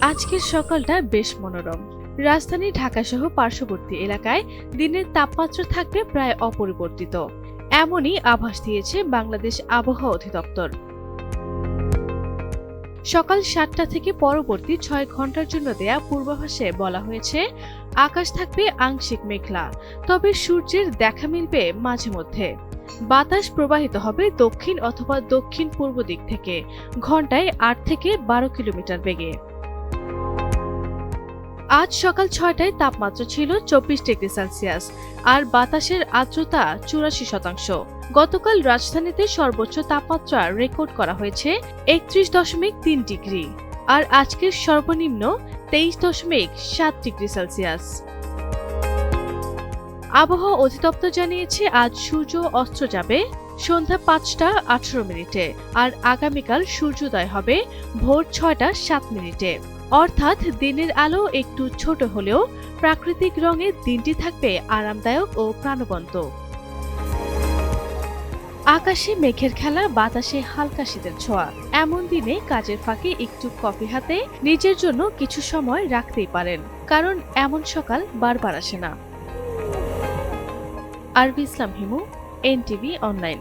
আজকের সকালটা বেশ মনোরম। রাজধানী ঢাকাসহ পার্শ্ববর্তী এলাকায় দিনের তাপমাত্রা থাকবে প্রায় অপরিবর্তিত। এমনই আভাস দিয়েছে বাংলাদেশ আবহাওয়া অধিদপ্তর। সকাল সাতটা থেকে পরবর্তী ছয় ঘণ্টার জন্য দেয়া পূর্বাভাসে বলা হয়েছে, আকাশ থাকবে আংশিক মেঘলা, তবে সূর্যের দেখা মিলবে মাঝে মধ্যে। বাতাস প্রবাহিত হবে দক্ষিণ অথবা দক্ষিণ পূর্ব দিক থেকে, ঘন্টায় আট থেকে বারো কিলোমিটার বেগে। আজ সকাল ছয়টায় তাপমাত্রা ছিল চব্বিশ ডিগ্রি সেলসিয়াস, আর বাতাসের আর্দ্রতা চুরাশি শতাংশ। গতকাল রাজধানীতে সর্বোচ্চ তাপমাত্রা রেকর্ড করা হয়েছে একত্রিশ দশমিক তিন ডিগ্রি, আর আজকের সর্বনিম্ন তেইশ দশমিক সাত ডিগ্রি সেলসিয়াস। আবহাওয়া অধিদপ্তর জানিয়েছে, আজ সূর্য অস্ত যাবে সন্ধ্যা পাঁচটা আঠারো মিনিটে আর আগামীকাল সূর্যোদয় হবে ভোর ছয়টা সাত মিনিটে। অর্থাৎ দিনের আলো একটু ছোট হলেও প্রাকৃতিক রঙে দিনটি থাকবে আরামদায়ক ও প্রাণবন্ত। আকাশে মেঘের খেলা, বাতাসে হালকা শীতের ছোঁয়া। এমন দিনে কাজের ফাঁকে একটু কফি হাতে নিজের জন্য কিছু সময় রাখতেই পারেন, কারণ এমন সকাল বারবার আসে না। আরবি ইসলাম হিমু এনটিভি অনলাইন।